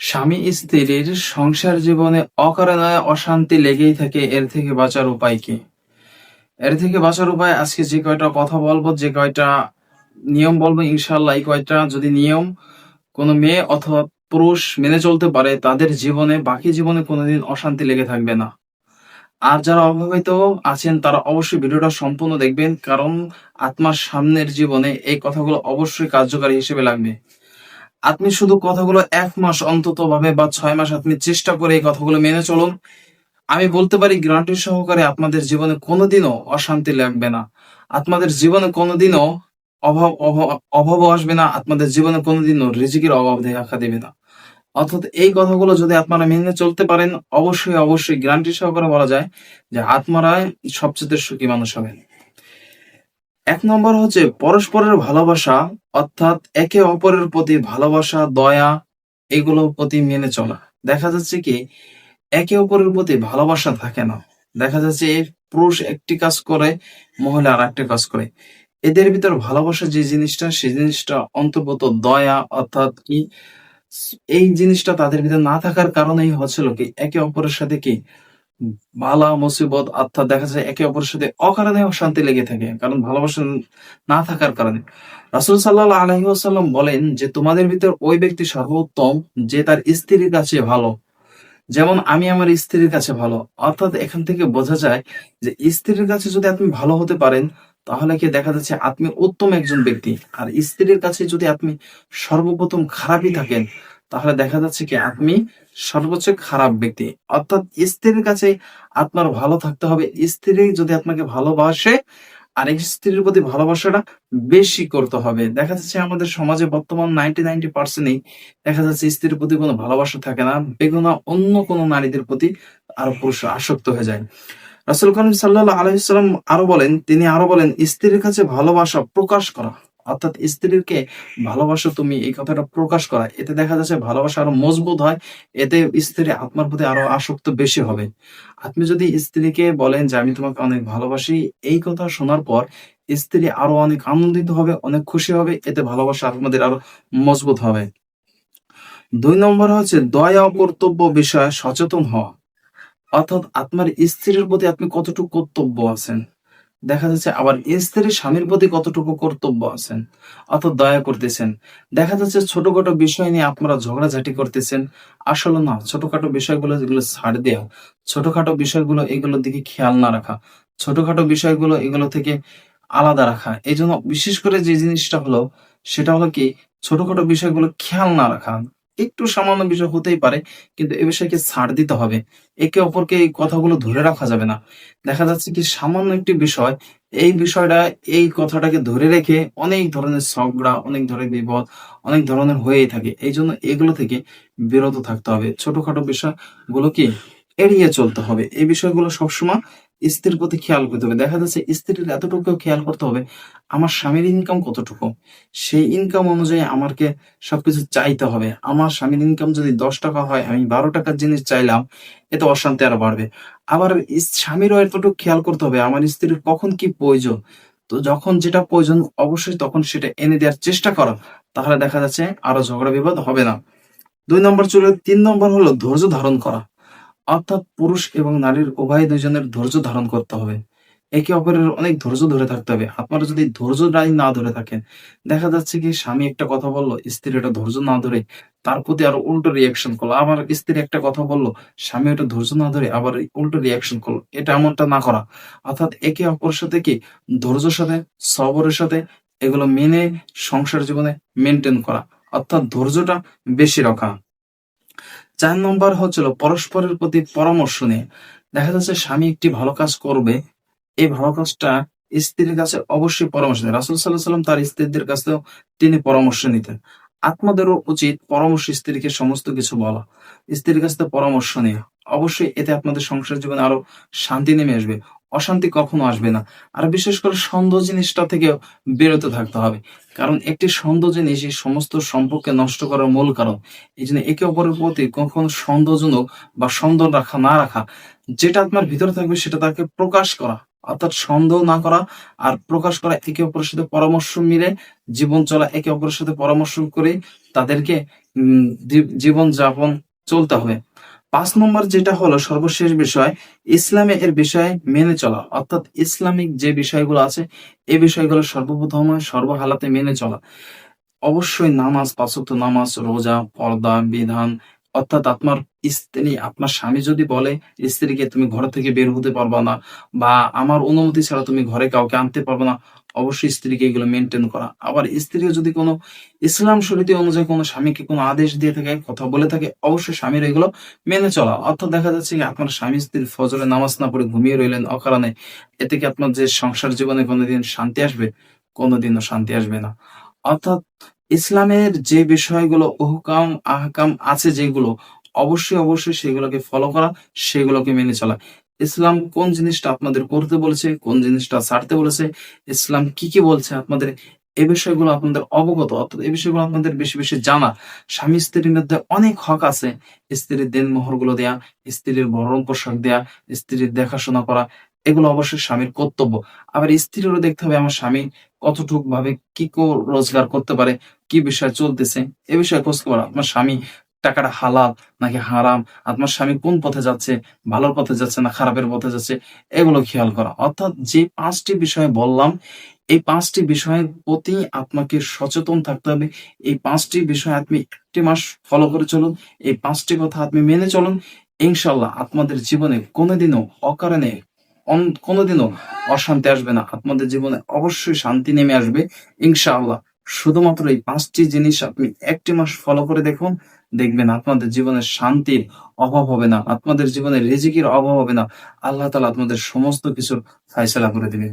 স্বামী স্ত্রীর সংসার জীবনে অকারণে অশান্তি লেগেই থাকে, এর থেকে বাঁচার উপায় কি? এর থেকে বাঁচার উপায় আজকে যে কয়টা কথা বলব, যে কয়টা নিয়ম বলব ইনশাল্লাহ এই কয়টা যদি নিয়ম কোনো মেয়ে অথবা পুরুষ মেনে চলতে পারে, তাদের জীবনে, বাকি জীবনে কোনোদিন অশান্তি লেগে থাকবে না। আর যারা অভাবিত আছেন, তারা অবশ্যই ভিডিওটা সম্পূর্ণ দেখবেন, কারণ আত্মার সামনের জীবনে এই কথাগুলো অবশ্যই কার্যকারী হিসেবে লাগবে। আপনি শুধু কথাগুলো এক মাস অন্তত ভাবে বা ছয় মাস আপনি চেষ্টা করে এই কথাগুলো মেনে চলুন। আমি বলতে পারি গ্যারান্টি সহকারে আপনাদের জীবনে কোনোদিনও অশান্তি লাগবে না। আপনাদের জীবনে কোনোদিনও অভাব অভাব আসবে না। আপনাদের জীবনে কোনোদিনও রিজিকের অভাব দেখা দেবে না। অর্থাৎ এই কথাগুলো যদি আপনারা মেনে চলতে পারেন, অবশ্যই অবশ্যই গ্যারান্টি সহকারে বলা যায় যে আত্মারায় সবচেয়ে সুখী মানুষ হবেন। এক নম্বর হচ্ছে পরস্পরের ভালোবাসা, অর্থাৎ একে অপরের প্রতি ভালোবাসা, দয়া এগুলোর প্রতি মেনে চলা। দেখা যাচ্ছে কি, একে অপরের প্রতি ভালোবাসা থাকে না। দেখা যাচ্ছে পুরুষ একটি কাজ করে, মহিলা আর একটি কাজ করে। এদের ভিতর ভালোবাসা যে জিনিসটা সেই জিনিসটা অন্তর্গত দয়া, অর্থাৎ কি, এই জিনিসটা তাদের ভিতর না থাকার কারণেই হচ্ছিল কি, একে অপরের সাথে কি বালা, মুসিবত অর্থাৎ দেখা যায় একে অপরের সাথে অকারণে অশান্তি লেগে থাকে, কারণ ভালোবাসা না থাকার কারণে। রাসুল সাল্লাহ আলহি আসাল্লাম বলেন যে, তোমাদের ভিতর ওই ব্যক্তি সর্বোত্তম যে তার স্ত্রীর কাছে ভালো। যেমন আমি আমার স্ত্রীর কাছে ভালো। অর্থাৎ এখান থেকে বোঝা যায় যে, স্ত্রীর কাছে যদি আপনি ভালো হতে পারেন, তাহলে কি দেখা যাচ্ছে আপনি উত্তম একজন ব্যক্তি। আর স্ত্রীর কাছে যদি আপনি সর্বপ্রথম খারাপই থাকেন তাহলে দেখা যাচ্ছে কি আপনি সর্বোচ্চ খারাপ ব্যক্তি। অর্থাৎ স্ত্রীর কাছে আপনার ভালো থাকতে হবে। স্ত্রী যদি আপনাকে ভালোবাসে, আরেক স্ত্রীর প্রতি ভালোবাসাটা বেশি করতে হবে। দেখা যাচ্ছে আমাদের সমাজে বর্তমান নাইনটি নাইনটি পার্সেন্টই দেখা যাচ্ছে স্ত্রীর প্রতি কোনো ভালোবাসা থাকে না। বেগুনা অন্য কোনো নারীদের প্রতি আরও পুরুষ আসক্ত হয়ে যায়। রাসুল করিম সাল্লাহ আলহিসাম আরও বলেন, তিনি আরও বলেন, স্ত্রীর কাছে ভালোবাসা প্রকাশ করা অর্থাৎ স্ত্রীকে ভালোবাসা তুমি, এই কথাটা প্রকাশ করা। এতে দেখা যাচ্ছে ভালোবাসা আরও মজবুত হয়, এতে স্ত্রী আত্মার প্রতি আরও আসক্ত বেশি হবে। আপনি যদি স্ত্রীকে বলেন যে, আমি তোমাকে অনেক ভালোবাসি, এই কথা শোনার পর স্ত্রী আরও অনেক আনন্দিত হবে, অনেক খুশি হবে, এতে ভালোবাসা আপনাদের আরও মজবুত হবে। দুই নম্বর হচ্ছে দয়া কর্তব্য বিষয়ে সচেতন হওয়া। অর্থাৎ আপনার স্ত্রীর প্রতি আপনি কতটুকু কর্তব্য আছেন? দেখা যাচ্ছে আবার স্ত্রীর স্বামীর প্রতি কতটুকু কর্তব্য আছেন? অর্থাৎ দয়া করতেছেন। দেখা যাচ্ছে ছোটখাটো বিষয় নিয়ে আপনারা ঝগড়াঝাটি করতেছেন। আসলে না, ছোটখাটো বিষয়গুলো যেগুলো ছাড় দেওয়া ছোটখাটো বিষয়গুলো এগুলোর দিকে খেয়াল না রাখা। ছোটখাটো বিষয়গুলো এগুলো থেকে আলাদা রাখা। এই জন্য বিশেষ করে যে জিনিসটা হলো, সেটা হলো কি, ছোটখাটো বিষয়গুলো খেয়াল না রাখা। একটু সামান্য বিষয় হতেই পারে, কিন্তু এ বিষয়কে ছাড় দিতে হবে। একে অপরকে এই কথাগুলো ধরে রাখা যাবে না। দেখা যাচ্ছে কি সামান্য একটি বিষয়, এই বিষয়টা, এই কথাটাকে ধরে রেখে অনেক ধরনের ঝগড়া, অনেক ধরনের বিপদ, অনেক ধরনের হয়েই থাকে। এই জন্য এগুলো থেকে বিরত থাকতে হবে। ছোটখাটো বিষয়গুলো কি এড়িয়ে চলতে হবে। এই বিষয়গুলো সবসময় স্ত্রীর প্রতি খেয়াল করতে হবে। দেখা যাচ্ছে স্ত্রীর এতটুকু খেয়াল করতে হবে, আমার স্বামীর ইনকাম কতটুকু? সেই ইনকাম অনুযায়ী আমাকে সবকিছু চাইতে হবে। আমার স্বামীর ইনকাম যদি দশ টাকা হয়, আমি বারো টাকার জিনিস চাইলাম, এতে অশান্তি আরও বাড়বে। আবার স্বামীরও এতটুকু খেয়াল করতে হবে, আমার স্ত্রীর কখন কি প্রয়োজন? তো যখন যেটা প্রয়োজন অবশ্যই তখন সেটা এনে দেওয়ার চেষ্টা করা, তাহলে দেখা যাচ্ছে আরও ঝগড়া বিবাদ হবে না। দুই নম্বর চলে তিন নম্বর হলো ধৈর্য ধারণ করা। অর্থাৎ পুরুষ এবং নারীর উভয় দুজনের ধৈর্য ধারণ করতে হবে। একে অপরের অনেক ধৈর্য ধরে থাকতে হবে। আপনারা যদি ধৈর্য না ধরে থাকেন, দেখা যাচ্ছে কি স্বামী একটা কথা বলল, স্ত্রী এটা ধৈর্য না ধরে, তার প্রতি আরও উল্টো রিয়াকশন করল। আবার স্ত্রী একটা কথা বলল, স্বামী ওটা ধৈর্য না ধরে আবার উল্টো রিয়াকশন করল। এটা এমনটা না করা। অর্থাৎ একে অপরের সাথে কি? ধৈর্যের সাথে, সবরের সাথে এগুলো মেনে সংসার জীবনে মেনটেন করা। অর্থাৎ ধৈর্যটা বেশি রাখা। চার নম্বর হচ্ছিল পরস্পরের প্রতি পরামর্শ নিয়ে। দেখা যাচ্ছে স্বামী একটি ভালো কাজ করবে, এই ভালো কাজটা স্ত্রীর কাছে অবশ্যই পরামর্শ নেয় রাসুল সাল্লাহ সাল্লাম তার স্ত্রীদের কাছেও তিনি পরামর্শ নিতেন। আপনাদেরও উচিত পরামর্শ স্ত্রীকে সমস্ত কিছু বলা। স্ত্রীর কাছ থেকে পরামর্শ নেওয়া। অবশ্যই এতে আপনাদের সংসার জীবনে আরও শান্তি নেমে আসবে। অশান্তি কখনো আসবে না। আর বিশেষ করে সন্দেহ জিনিসটা থেকে বিরত থাকতে হবে। কারণ একটি সন্দেহ জিনিস এই সমস্ত সম্পর্কে নষ্ট করার মূল কারণ। এই জন্য একে অপরের প্রতি কখনো সন্দেহজনক বা সন্দেহ রাখা না রাখা যেটা আপনার ভিতরে থাকবে সেটা তাকে প্রকাশ করা। অর্থাৎ সন্দেহ না করা আর প্রকাশ করা একে অপরের সাথে পরামর্শ মিলে জীবন চলা একে অপরের সাথে পরামর্শ করে তাদেরকে উম, জী- জীবনযাপন চলতে হবে। পাঁচ নম্বর যেটা হলো সর্বশেষ বিষয়, ইসলামে এর বিষয়ে মেনে চলা। অর্থাৎ ইসলামিক যে বিষয়গুলো আছে এই বিষয়গুলো সর্বপ্রথম সর্বহালাতে মেনে চলা। অবশ্যই নামাজ পাঁচক্ত নামাজ, রোজা, পর্দা, বিধান অর্থাৎ আপনার স্ত্রী, আপনার স্বামী যদি বলে, স্ত্রীকে তুমি ঘর থেকে বের হতে পারবা না বা আমার অনুমতি ছাড়া তুমি ঘরে কাউকে আনতে পারবে না, অবশ্যই স্ত্রীকে এগুলো মেনটেন করা। আবার স্ত্রীও যদি কোনো ইসলাম শরীতি অনুযায়ী কোনো স্বামীকে কোনো আদেশ দিয়ে থাকে, কথা বলে থাকে, অবশ্যই স্বামীর এগুলো মেনে চলা। অর্থাৎ দেখা যাচ্ছে কি, আপনার স্বামী স্ত্রীর ফজরে নামাজ না পড়ে ঘুমিয়ে রইলেন, অকারণে এতে কি আপনার যে সংসার জীবনে কোনোদিন শান্তি আসবে? কোনোদিনও শান্তি আসবে না। অর্থাৎ ইসলামের যে বিষয়গুলো ওহকাম আহকাম আছে যেগুলো, অবশ্যই অবশ্যই সেগুলোকে ফলো করা, সেগুলোকে মেনে চলা। ইসলাম কোন জিনিসটা আপনাদের করতে বলেছে, কোন জিনিসটা ছাড়তে বলেছে, ইসলাম কি কি বলছে আপনাদের, এ বিষয়গুলো আপনাদের অবগত, অর্থাৎ এই বিষয়গুলো আপনাদের বেশি বেশি জানা। স্বামী স্ত্রীর মধ্যে অনেক হক আছে, স্ত্রীর দেন মোহরগুলো দেয়া, স্ত্রীর ভরণ পোশাক দেয়া, স্ত্রীর দেখাশোনা করা এগুলো অবশ্যই স্বামীর কর্তব্য। আবার স্ত্রীরও দেখতে হবে আমার স্বামী কতটুক ভাবে কি রোজগার করতে পারে, কি বিষয় চলতেছে, এ বিষয়ে খোঁজ খবর আপনার স্বামী টাকাটা হালাল নাকি হারাম? আপনার স্বামী কোন পথে যাচ্ছে, ভালোর পথে যাচ্ছে না খারাপের পথে যাচ্ছে, এগুলো খেয়াল করা। অর্থাৎ যে পাঁচটি বিষয় বললাম, এই পাঁচটি বিষয়ের প্রতি আপনাকে সচেতন থাকতে হবে। এই পাঁচটি বিষয় আপনি একটি মাস ফলো করে চলুন, এই পাঁচটি কথা আপনি মেনে চলুন। ইনশাল্লাহ আপনাদের জীবনে কোনোদিনও অকারণে কোনোদিনও অশান্তি আসবে না। আপনাদের জীবনে অবশ্যই শান্তি নেমে আসবে, ইনশাআল্লাহ। শুধুমাত্র এই পাঁচটি জিনিস আপনি একটি মাস ফলো করে দেখুন, দেখবেন আপনাদের জীবনে শান্তির অভাব হবে না, আপনাদের জীবনে রেজিকির অভাব হবে না। আল্লাহ তালা আপনাদের সমস্ত কিছুর ফাইসলা করে দিবেন